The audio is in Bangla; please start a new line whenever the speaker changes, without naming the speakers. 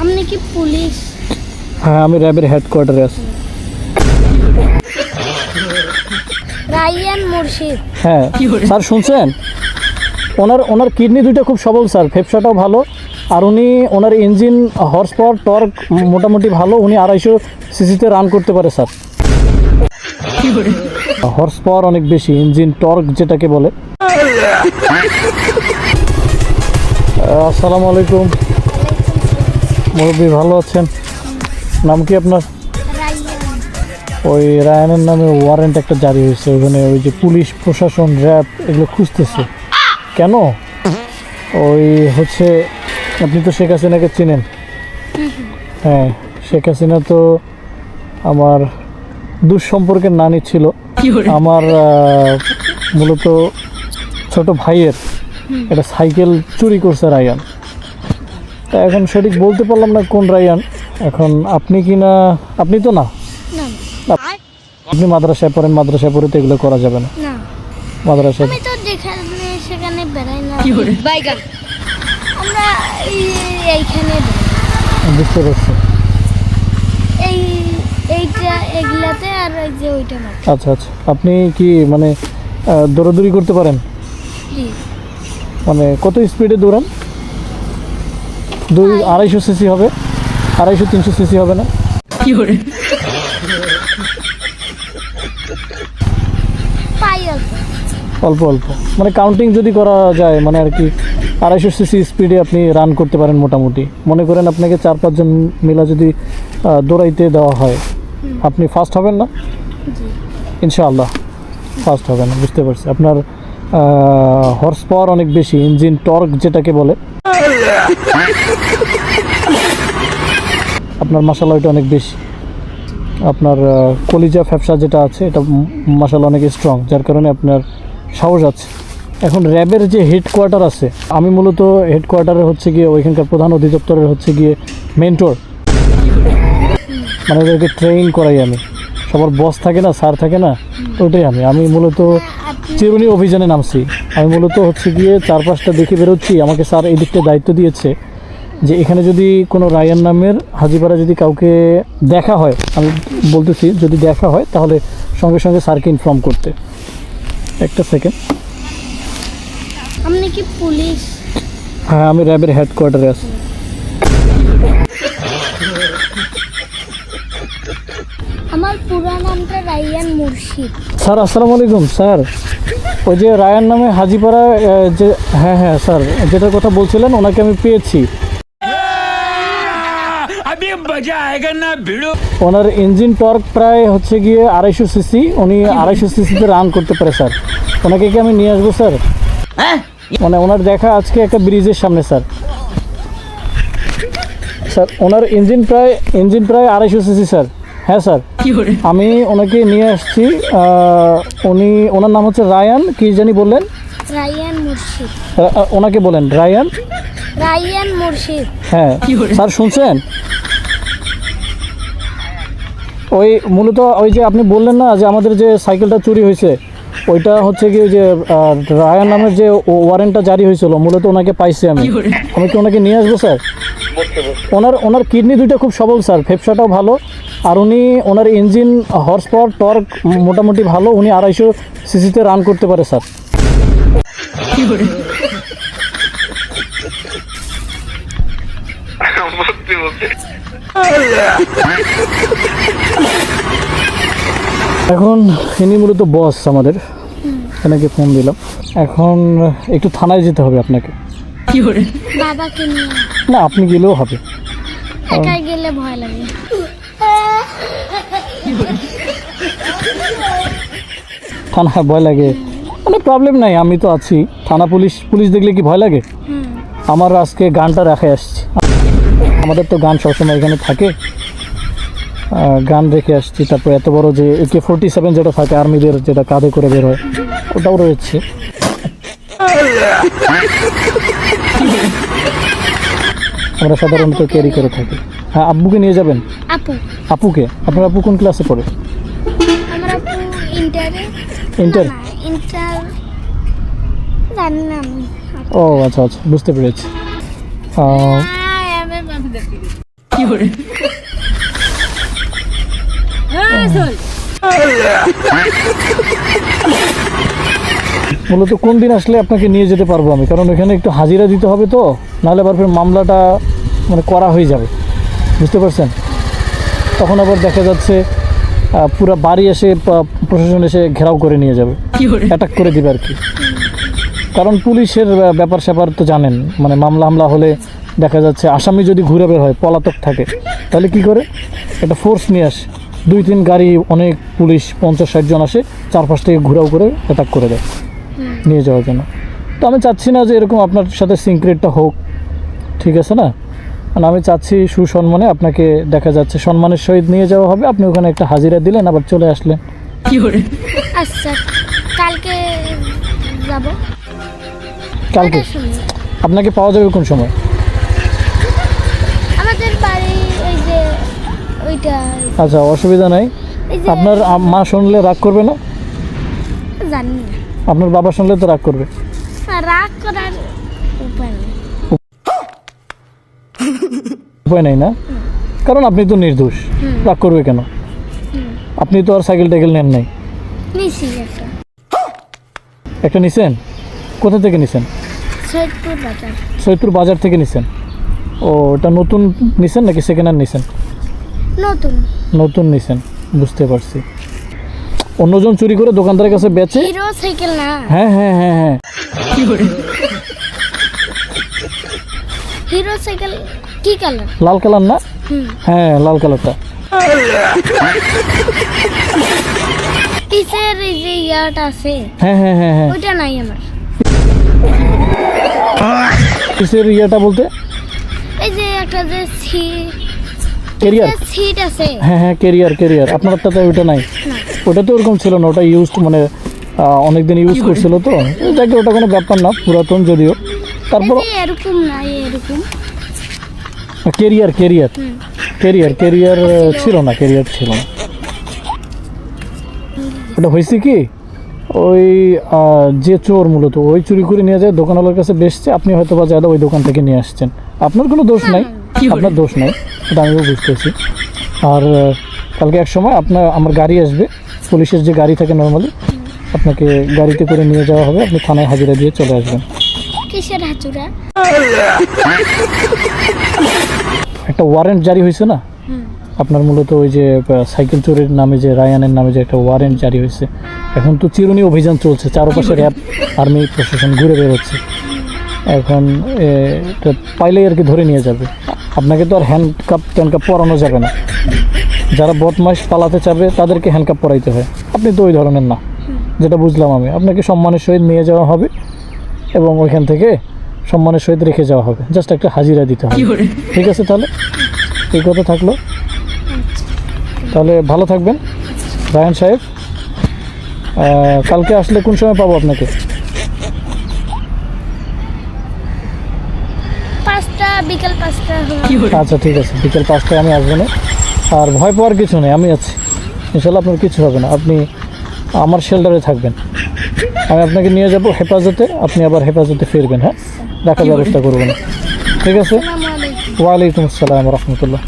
আপনি কি পুলিশ?
হ্যাঁ আমি র্যাবের হেডকোয়ার্টারে আছি।
রাইয়ান মুর্শিদ।
হ্যাঁ স্যার শুনছেন? ওনার ওনার কিডনি দুইটা খুব সবল স্যার। ফেফসাটাও ভালো। আর উনি ওনার ইঞ্জিন হর্স পাওয়ার টর্ক মোটামুটি ভালো। উনি আড়াইশো সিসিতে রান করতে পারে স্যার। হর্স পাওয়ার অনেক বেশি ইঞ্জিন টর্ক যেটাকে বলে। আসসালামু আলাইকুম। মুরব্বী ভালো আছেন? নাম কি আপনার? ওই রায়ানের নামে ওয়ারেন্ট একটা জারি হয়েছে ওখানে ওই যে পুলিশ প্রশাসন র্যাব এগুলো খুঁজতেছে। কেন? ওই হচ্ছে আপনি তো শেখ হাসিনাকে চিনেন। হ্যাঁ শেখ হাসিনা তো আমার দুঃসম্পর্কের নানি ছিল। আমার মূলত ছোট ভাইয়ের একটা সাইকেল চুরি করছে রায়ান। তা এখন সঠিক বলতে পারলাম না কোন রায়ান। এখন আপনি কি না আপনি তো না?
না।
আপনি মাদ্রাসায় পড়েন মাদ্রাসায় পড়ে তো এগুলো করা যাবে না।
না।
মাদ্রাসায়
আমি তো যেখানে সেখানে বেড়াই না। বাইগান আমরা এইখানে
বুঝতে পারছি।
এই এইটা এগুলাতে আর ওই যে ওইটা
আচ্ছা আচ্ছা। আপনি কি মানে দৌড়াদৌড়ি করতে পারেন? মানে কত স্পিডে দৌড়ান? দুই আড়াইশো সিসি হবে। আড়াইশো তিনশো সিসি হবে না।
পাই অল্প
অল্প অল্প। মানে কাউন্টিং যদি করা যায় মানে আর কি আড়াইশো সিসি স্পিডে আপনি রান করতে পারেন মোটামুটি। মনে করেন আপনাকে চার পাঁচজন মিলা যদি দৌড়াইতে দেওয়া হয় আপনি ফার্স্ট হবেন না?
জি।
ইনশাআল্লাহ ফার্স্ট হবে না বুঝতে পারছি। আপনার হর্স পাওয়ার অনেক বেশি ইঞ্জিন টর্ক যেটাকে বলে। আপনার মশালা ওইটা অনেক বেশি। আপনার কলিজা ফ্যাপসা যেটা আছে, এটা মশালা অনেক স্ট্রং যার কারণে আপনার সাহস আছে। এখন র্যাবের যে হেডকোয়ার্টার আছে, আমি মূলত হেডকোয়ার্টারে হচ্ছে গিয়ে ওইখানকার প্রধান অধিদপ্তরের হচ্ছে গিয়ে মেন্টর মানে ওদেরকে ট্রেন করাই আমি। সবার বস থাকে না স্যার থাকে না, ওইটাই আমি। আমি মূলত চিরুনি অভিযানে নামছি। আমি মূলত হচ্ছে গিয়ে চার পাঁচটা দেখে বেরোচ্ছি। আমাকে স্যার এই দিকটা দায়িত্ব দিয়েছে যে এখানে যদি কোনো রায়ান নামের হাজিপাড়া যদি কাউকে দেখা হয় আমি বলতেছি যদি দেখা হয় তাহলে সঙ্গে সঙ্গে স্যারকে ইনফর্ম করতে। একটা সেকেন্ড
আপনি কি পুলিশ?
হ্যাঁ আমি র্যাবের হেডকোয়ার্টারে আছি।
আমার পুরা নামটা রাইয়ান মুর্শিদ।
স্যার আসসালামু আলাইকুম স্যার। ওই যে রায়ান নামে হাজিপাড়া যে হ্যাঁ হ্যাঁ স্যার যেটার কথা বলছিলেন ওনাকে আমি পেয়েছি। ওনার ইঞ্জিন টর্ক প্রায় হচ্ছে গিয়ে আড়াইশো সিসি উনি আড়াইশো সিসিতে রান করতে পারে স্যার। ওনাকে কি আমি নিয়ে আসব স্যার? মানে ওনার দেখা আজকে একটা ব্রিজের সামনে স্যার। স্যার ওনার ইঞ্জিন প্রায় ইঞ্জিন প্রায় আড়াইশো সিসি স্যার। হ্যাঁ স্যার। আমি ওনাকে নিয়ে আসছি উনি ওনার নাম হচ্ছে রায়ান কি জানি বললেন?
রায়ান মুর্শিদ।
ওনাকে বলেন রায়ান?
রায়ান মুর্শিদ।
হ্যাঁ। স্যার শুনছেন? ওই মূলত ওই যে আপনি বললেন না যে আমাদের যে সাইকেলটা চুরি হয়েছে ওইটা হচ্ছে কি ওই যে রায়ান নামের যে ওয়ারেন্টটা জারি হয়েছিল মূলত ওনাকে পাইছি আমি। আমি কি ওনাকে নিয়ে আসব স্যার? ওনার ওনার কিডনি দুইটা খুব সবল স্যার। ফেফসাটাও ভালো। আর উনি ওনার ইঞ্জিন হর্স পাওয়ার টর্ক মোটামুটি ভালো। উনি আড়াইশো সিসিতে রান করতে পারে স্যার। এখন ইনি মূলত বস আমাদের। এনাকে ফোন দিলাম। এখন একটু থানায় যেতে হবে আপনাকে।
বাবাকে নিয়ে
না আপনি গেলেও হবে।
গেলে ভয় লাগে।
থানা ভয় লাগে। মানে প্রবলেম নাই আমি তো আছি। থানা পুলিশ পুলিশ দেখলে কি ভয় লাগে? আমার আজকে গানটা রাখে আসছি। আমাদের তো গান সবসময় এখানে থাকে। গান রেখে আসছি তারপর এত বড় যে একে ফোরটি সেভেন যেটা থাকে আর্মিদের যেটা কাঁধে করে বের হয় ওটাও রয়েছে। আমরা সাধারণত ক্যারি করে থাকি। হ্যাঁ আব্বুকে নিয়ে যাবেন?
আপু।
আপুকে? আপনার আপু কোন ক্লাসে পড়ে?
ইন্টারে
ইন্টার
না ইন্টার জানি না আমি।
ও আচ্ছা আচ্ছা বুঝতে পেরেছি।
দেখি।
মূলত কোন দিন আসলে আপনাকে নিয়ে যেতে পারব আমি? কারণ ওখানে একটু হাজিরা দিতে হবে তো নাহলে আবার ফের মামলাটা মানে করা হয়ে যাবে। বুঝতে পারছেন? তখন আবার দেখা যাচ্ছে পুরো বাড়ি এসে প্রশাসন এসে ঘেরাও করে নিয়ে যাবে। অ্যাটাক করে? দিবে আর কি। কারণ পুলিশের ব্যাপার স্যাপার তো জানেন মানে মামলা হামলা হলে দেখা যাচ্ছে আসামি যদি ঘুরে বের হয় পলাতক থাকে তাহলে কি করে? একটা ফোর্স নিয়ে আসে। দুই তিন গাড়ি অনেক পুলিশ পঞ্চাশ ষাট জন আসে চারপাশ থেকে ঘুরাও করে অ্যাটাক করে দেয় নিয়ে যাওয়ার জন্য। তো আমি চাচ্ছি না যে এরকম আপনার সাথে সিনক্রেটটা হোক ঠিক আছে না? মানে আমি চাচ্ছি সুসম্মানে আপনাকে দেখা যাচ্ছে সম্মানের সহিত নিয়ে যাওয়া হবে। আপনি ওখানে একটা হাজিরা দিলেন আবার চলে আসলেন।
আচ্ছা কালকে যাব।
কালকে? আপনাকে পাওয়া যাবে কোন সময়
আমাদের বাড়ি ওই যে ওইটা
আচ্ছা অসুবিধা নাই। আপনার মা শুনলে রাগ করবে না?
জানি না।
আপনার বাবা শুনলে তো রাগ করবে।
রাগ করার উপায় নেই।
উপায় নেই না? কারণ আপনি তো নির্দোষ। রাগ করবে কেন? আপনি তো আর সাইকেল টাইকেল নেন নাই।
একটা।
নিছেন? কোথা থেকে নিছেন?
সৈয়দপুর বাজার।
সৈয়দপুর বাজার থেকে নিছেন। ও ওটা নতুন নিছেন নাকি সেকেন্ড হ্যান্ড নিছেন?
নতুন।
নতুন নিছেন বুঝতে পারছি। অন্যজন চুরি করে দোকানদারের কাছে বেচে?
হিরো সাইকেল না।
হ্যাঁ হ্যাঁ হ্যাঁ হ্যাঁ।
কি করে হিরো সাইকেল কি কালার?
লাল কালার না? হ্যাঁ লাল কালারটা।
কিসের এই যে ইয়াটা আছে
হ্যাঁ হ্যাঁ হ্যাঁ হ্যাঁ।
ওইটা নাই আমার।
কিসের ইয়েটা বলতে?
এই যে একটা যে
কেরিয়ার
সিট আছে।
হ্যাঁ হ্যাঁ কেরিয়ার কেরিয়ার আপনারটা তো ওইটা নাই। ওটা তো ওরকম ছিল না ওটা ইউজ মানে অনেক দিন ইউজ করছিল তো। যাকে ওটা কোনো ব্যাপার না পুরাতন যদিও। তারপর
এরকম না এরকম।
কেরিয়ার কেরিয়ার কেরিয়ার কেরিয়ার ছিল। না কেরিয়ার ছিল না। ওটা হয়েছে কি? ওই যে চোর মূলত ওই চুরি করে নিয়ে যায় দোকানওয়ালার কাছে বেসছে আপনি হয়তো বা যাদা ওই দোকান থেকে নিয়ে আসছেন। আপনার কোনো দোষ নাই? আপনার দোষ নাই এটা আমিও বুঝতেছি। আর কালকে এক সময় আপনার আমার গাড়ি আসবে পুলিশের যে গাড়ি থাকে নর্মালি আপনাকে গাড়িতে করে নিয়ে যাওয়া হবে আপনি থানায় হাজিরা দিয়ে চলে আসবেন।
কিসের
একটা ওয়ারেন্ট জারি হয়েছে না? আপনার মূলত ওই যে সাইকেল চোরের নামে যে রায়ানের নামে যে একটা ওয়ারেন্ট জারি হয়েছে। এখন তো চিরুনি অভিযান চলছে চারপাশে র্যাব আর্মি প্রশাসন ঘুরে বেরোচ্ছে এখন এটা পাইলেই আর কি ধরে নিয়ে যাবে। আপনাকে তো আর হ্যান্ডকাপ ট্যান্ডকাপ পরানো যাবে না। যারা বদমাইশ পালাতে চাবে তাদেরকে হ্যান্ডকাপ পরাইতে হয়। আপনি তো ওই ধরনের না। যেটা বুঝলাম আমি। আপনাকে সম্মানের সহিত নিয়ে যাওয়া হবে এবং ওইখান থেকে সম্মানের সহিত রেখে যাওয়া হবে। জাস্ট একটা হাজিরা দিতে হবে। ঠিক আছে তাহলে? এই কথা থাকল। তাহলে ভালো থাকবেন রায়ন সাহেব। কালকে আসলে কোন সময় পাবো আপনাকে
পাঁচটা বিকাল পাঁচটা হবে
আচ্ছা ঠিক আছে বিকেল পাঁচটায় আমি আসব না। আর ভয় পাওয়ার কিছু নেই আমি আছি। ইনশাল্লাহ আপনার কিছু হবে না। আপনি আমার শেল্টারে থাকবেন। আমি আপনাকে নিয়ে যাব হেফাজতে আপনি আবার হেফাজতে ফিরবেন হ্যাঁ? রাখার ব্যবস্থা করবেন ঠিক আছে? ওয়ালাইকুম আসসালাম রহমতুল্লাহ।